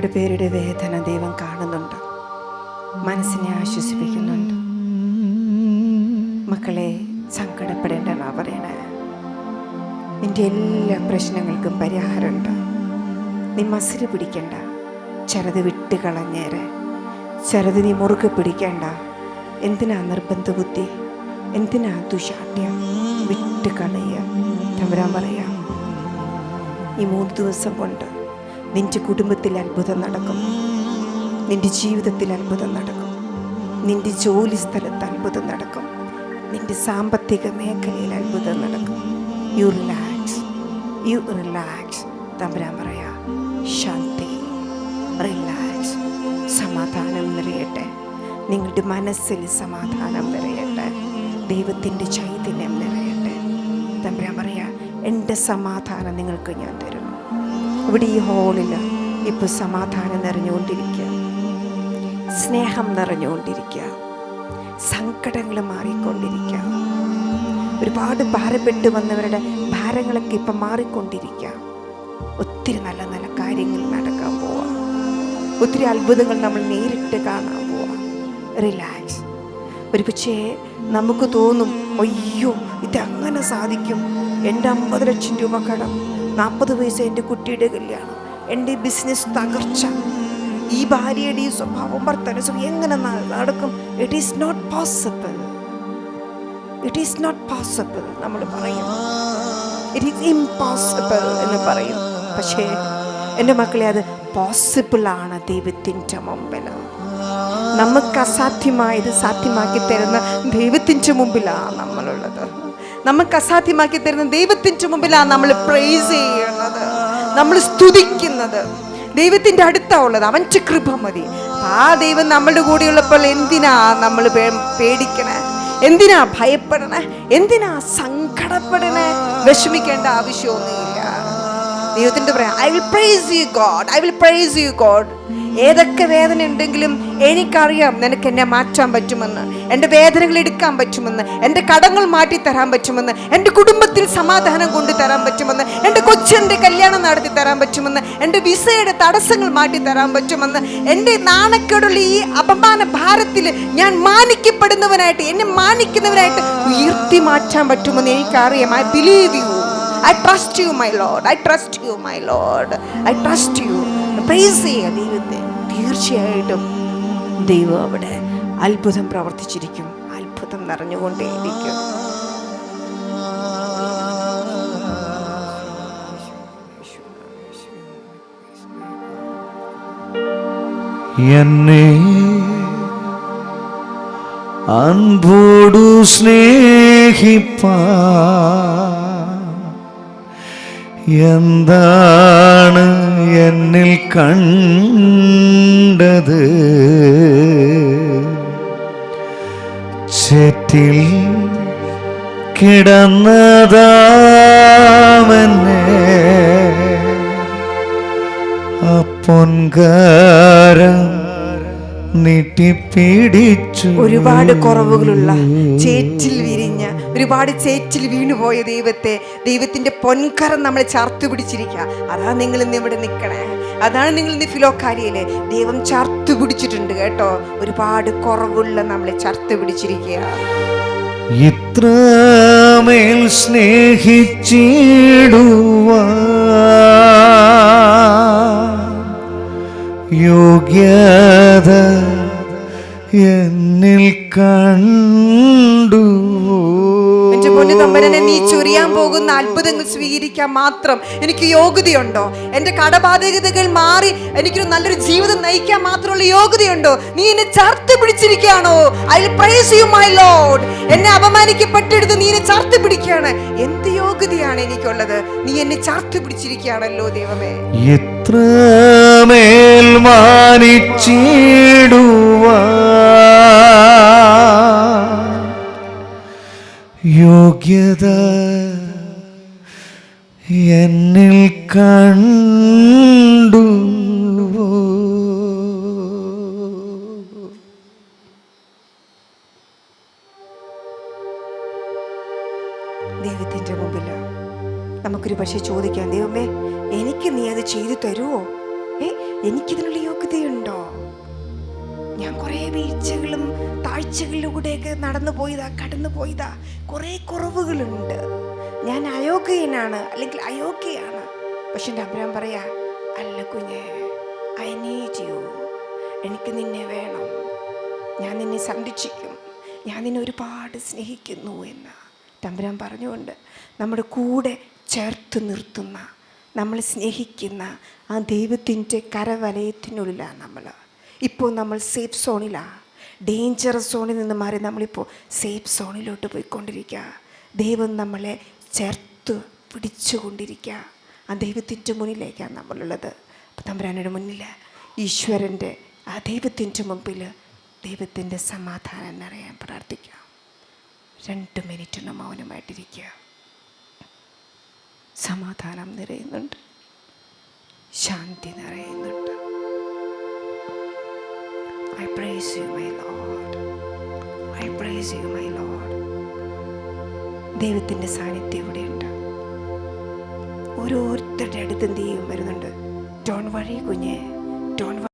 ഒരുപാട് പേരുടെ വേദന ദൈവം കാണുന്നുണ്ട്. മനസ്സിനെ ആശ്വസിപ്പിക്കുന്നുണ്ട്. മക്കളെ സങ്കടപ്പെടേണ്ടെന്നാ പറയണേ. നിന്റെ എല്ലാ പ്രശ്നങ്ങൾക്കും പരിഹാരമുണ്ട്. നീ മസിൽ പിടിക്കണ്ട. ചെറുത് വിട്ട് കളഞ്ഞേരെ. ചെറുത് നീ മുറുകെ പിടിക്കണ്ട. എന്തിനാ നിർബന്ധ ബുദ്ധി? എന്തിനാ ദുശാഠ്യം വിട്ട് കളയുക. തമ്പുരാൻ പറയാം. ഈ മൂന്ന് ദിവസം കൊണ്ട് നിന്റെ കുടുംബത്തിൽ അത്ഭുതം നടക്കും. നിന്റെ ജീവിതത്തിൽ അത്ഭുതം നടക്കും. നിന്റെ ജോലി സ്ഥലത്ത് അത്ഭുതം നടക്കും. നിന്റെ സാമ്പത്തിക മേഖലയിൽ അത്ഭുതം നടക്കും. യു റിലാക്സ് യു റിലാക്സ് തമ്പുരാൻ പറയാ ശാന്തി റിലാക്സ് സമാധാനം നിറയട്ടെ. നിങ്ങളുടെ മനസ്സിൽ സമാധാനം നിറയട്ടെ. ദൈവത്തിന്റെ ചൈതന്യം നിറയട്ടെ. തമ്പുരാൻ പറയാ എന്റെ സമാധാനം നിങ്ങൾക്ക് ഞാൻ തരുന്നു. ഇവിടെ ഈ ഹോളിൽ ഇപ്പോൾ സമാധാനം നിറഞ്ഞുകൊണ്ടിരിക്കുക. സ്നേഹം നിറഞ്ഞുകൊണ്ടിരിക്കുക. സങ്കടങ്ങൾ മാറിക്കൊണ്ടിരിക്കുക. ഒരുപാട് ഭാരപ്പെട്ട് വന്നവരുടെ ഭാരങ്ങളൊക്കെ ഇപ്പം മാറിക്കൊണ്ടിരിക്കുക. ഒത്തിരി നല്ല നല്ല കാര്യങ്ങൾ നടക്കാൻ പോവാം. ഒത്തിരി അത്ഭുതങ്ങൾ നമ്മൾ നേരിട്ട് കാണാൻ പോവാം. റിലാക്സ് ഒരു പക്ഷേ നമുക്ക് തോന്നും അയ്യോ ഇതങ്ങനെ സാധിക്കും. എന്റെ അമ്പത് ലക്ഷം രൂപ കടം. നാൽപ്പത് വയസ്സ് എന്റെ കുട്ടിയുടെ കല്യാണം. എന്റെ ബിസിനസ് തകർച്ച. ഈ ഭാര്യയുടെ ഈ സ്വഭാവം സ്വഭാവം എങ്ങനെ നടക്കും? It is not possible it is not possible നമ്മൾ പറയും. ഇറ്റ് ഈസ് ഇംപോസിബിൾ എന്ന് പറയും. പക്ഷേ എന്റെ മക്കളെ അത് പോസിബിൾ ആണ് ദൈവത്തിന്റെ മുമ്പിൽ. നമുക്ക് അസാധ്യമായത് സാധ്യമാക്കി തരുന്ന ദൈവത്തിന്റെ മുമ്പിലാണ് നമ്മളുള്ളത്. നമുക്ക് അസാധ്യമാക്കി തരുന്ന ദൈവത്തിന്റെ മുമ്പിലാണ് നമ്മൾ പ്രൈസ് ചെയ്യുന്നത്. നമ്മൾ സ്തുതിക്കുന്നത്. ദൈവത്തിന്റെ അടുത്താ ഉള്ളത് അവന്റെ കൃപ മതി. ആ ദൈവം നമ്മളുടെ കൂടെയുള്ളപ്പോൾ എന്തിനാ നമ്മൾ പേടിക്കണേ? എന്തിനാ ഭയപ്പെടണേ? എന്തിനാ സങ്കടപ്പെടണേ? വിഷമിക്കേണ്ട ആവശ്യമൊന്നുമില്ല. ദൈവത്തിന്റെ പറയാം I will praise you God I will praise you God ഏതൊക്കെ വേദന ഉണ്ടെങ്കിലും എനിക്കറിയാം നിനക്ക് എന്നെ മാറ്റാൻ പറ്റുമെന്ന് എന്റെ വേദനകൾ എടുക്കാൻ പറ്റുമെന്ന് എന്റെ കടങ്ങൾ മാറ്റി തരാൻ പറ്റുമെന്ന് എന്റെ കുടുംബത്തിൽ സമാധാനം കൊണ്ടു തരാൻ പറ്റുമെന്ന് എന്റെ കൊച്ചിന്റെ കല്യാണം നടത്തി തരാൻ പറ്റുമെന്ന് എന്റെ വിസയുടെ തടസ്സങ്ങൾ മാറ്റി തരാൻ പറ്റുമെന്ന് എന്റെ നാണക്കേടുള്ള ഈ അപമാന ഭാരത്തിൽ ഞാൻ മാനിക്കപ്പെടുന്നവനായിട്ട് എന്നെ മാനിക്കുന്നവനായിട്ട് ഉയർത്തി മാറ്റാൻ പറ്റുമെന്ന് എനിക്കറിയാം. I believe you I trust you my Lord I trust you my Lord I trust you praise ചെയ്യുക ദൈവത്തെ. തീർച്ചയായിട്ടും ദൈവം അവിടെ അത്ഭുതം പ്രവർത്തിച്ചിരിക്കും. അത്ഭുതം നിറഞ്ഞുകൊണ്ടേയിരിക്കും. എന്നെ അൻപോടു സ്നേഹിപ്പ എന്താണ് എന്നിൽ കണ്ടത്? ചെറ്റിൽ കിടന്നതാമെന്നെ. അപ്പൊൻകാരം നീട്ടിപ്പിടിച്ചു. ഒരുപാട് കുറവുകളുള്ള ചേറ്റിൽ ഒരുപാട് ചേറ്റിൽ വീണുപോയ ദൈവത്തെ ദൈവത്തിന്റെ പൊൻകരം നമ്മളെ ചാർത്തു പിടിച്ചിരിക്കുക. അതാണ് നിങ്ങൾ ഇന്ന് ഇവിടെ നിൽക്കണേ. അതാണ് നിങ്ങൾ ഇന്ന് ഫിലോക്കാരിയിലെ ദൈവം ചാർത്തു പിടിച്ചിട്ടുണ്ട് കേട്ടോ. ഒരുപാട് കുറവുള്ള നമ്മളെ ചാർത്തു പിടിച്ചിരിക്കുക. ഇത്രമേൽ സ്നേഹിച്ചിടുവാ യോഗ്യത എന്നിൽ കണ്ടു തമ്പരനെ നീ ചൊരിയാൻ പോകുന്ന അത്ഭുതങ്ങൾ സ്വീകരിക്കാൻ മാത്രം എനിക്ക് യോഗ്യതയുണ്ടോ? എന്റെ കടബാധ്യതകൾ മാറി എനിക്കൊരു നല്ലൊരു ജീവിതം നയിക്കാൻ മാത്രമുള്ള യോഗ്യതയുണ്ടോ? നീ എന്നെ ചർത്ത് പിടിച്ചിരിക്കുകയാണോ? I praise you my Lord എന്നെ അപമാനിക്കപ്പെട്ടെടുത്ത് നീ എന്നെ ചർത്ത് പിടിക്കുകയാണ്. എന്ത് യോഗ്യതയാണ് എനിക്കുള്ളത്? നീ എന്നെ ചർത്ത് പിടിച്ചിരിക്കുകയാണല്ലോ ദൈവമേ. മാനിച്ചിടുവാ കണ്ടു. ദൈവത്തിന്റെ മുമ്പിൽ നമുക്കൊരു പക്ഷെ ചോദിക്കാം ദൈവമേ എനിക്ക് നീ അത് ചെയ്തു തരുമോ ഏ എനിക്കിതിനുള്ള യോഗ്യതയുണ്ടോ? ഞാൻ കുറേ വീഴ്ചകളും താഴ്ചകളിലൂടെയൊക്കെ നടന്നു പോയതാ കടന്നു പോയതാ. കുറേ കുറവുകളുണ്ട്. ഞാൻ അയോഗ്യനാണ് അല്ലെങ്കിൽ അയോഗ്യയാണ്. പക്ഷെ എന്റെ പറയാ അല്ല കുഞ്ഞെ ഐ നീഡ് യു എനിക്ക് നിന്നെ വേണം. ഞാൻ നിന്നെ സംരക്ഷിക്കും. ഞാൻ നിന്നെ ഒരുപാട് സ്നേഹിക്കുന്നു എന്ന് തമ്പുരാൻ പറഞ്ഞുകൊണ്ട് നമ്മുടെ കൂടെ ചേർത്ത് നിർത്തുന്ന നമ്മൾ സ്നേഹിക്കുന്ന ആ ദൈവത്തിന്റെ കരവലയത്തിനുള്ളിലാണ് നമ്മൾ. ഇപ്പോൾ നമ്മൾ സേഫ് സോണിലാണ് ഡേഞ്ചറസ് സോണിൽ നിന്ന് മാറി നമ്മളിപ്പോൾ സേഫ് സോണിലോട്ട് പോയിക്കൊണ്ടിരിക്കുക. ദൈവം നമ്മളെ ചേർത്ത് പിടിച്ചുകൊണ്ടിരിക്കുക. ആ ദൈവത്തിന്റെ മുന്നിലേക്കാണ് നമ്മളുള്ളത്. തമ്പുരാനയുടെ മുന്നിൽ ഈശ്വരന്റെ ആ ദൈവത്തിന്റെ മുമ്പിൽ ദൈവത്തിന്റെ സമാധാനം നിറയാൻ പ്രാർത്ഥിക്കാം. രണ്ട് മിനിറ്റിന് മൗനമായിട്ടിരിക്കുക. സമാധാനം നിറയുന്നുണ്ട്. ശാന്തി നിറയുന്നുണ്ട്. I praise you my Lord I praise you my Lord ദൈവത്തിന്റെ സാന്നിധ്യം ഇവിടെയുണ്ട്. ഓരോരുത്തരുടെ അടുത്ത് എന്ത് ചെയ്യും? വരുന്നുണ്ട്. ടോൺ വഴി കുഞ്ഞേ ഡോൺ